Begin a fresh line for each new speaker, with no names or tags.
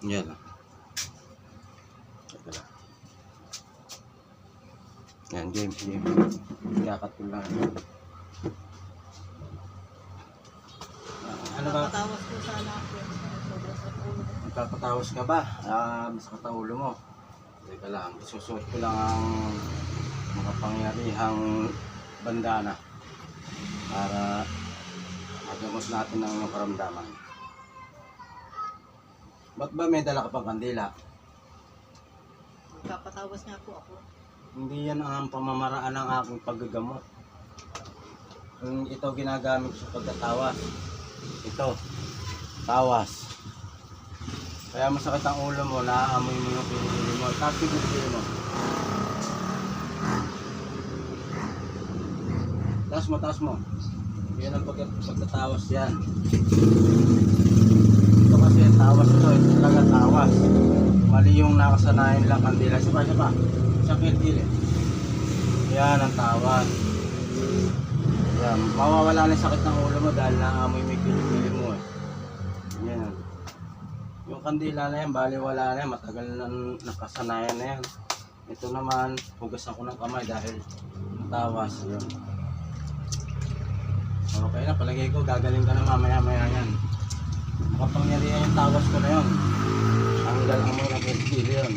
Yan. Lang. Yan, James, James. Kakat ko lang. Ano ba?
Napatawas ko sana ako.
Nagpapatawas ka ba? Ah, sa kataulo mo. Teka lang, isusuot ko lang ang makapangyarihang bandana para magamot natin ang karamdaman. Ba't ba may dala ka pang kandila?
Napatawas nga po ako.
Hindi yan ang pamamaraan ng aking paggagamot. Yung ito ginagamit sa pagkatawas. Ito, tawas. Kaya masakit ang ulo mo, naaamoy mo yung pinili mo. Tapos pinili mo. Taas mo, taas mo. Yan ang pagka- pagkatawas yan. Ito kasi tawas ito, ito talaga tawas. Mali yung nakasanayan lang kandila. Isa pa, isa pa. Sakit dili. Yan ang tawas. Yan, mawawala na sakit ng ulo mo dahil naamoy may kilikili mo eh. Yan. Yung kandila na yan, bali wala na yan, matagal na nakasanayan na yan. Ito naman, hugasan ko ng kamay dahil tawas. Yun. Okay na, palagay ko gagaling ka na mamaya-maya yan. Makapangyarihan yung tawas ko na yun. Tanggal ที่เรื่อง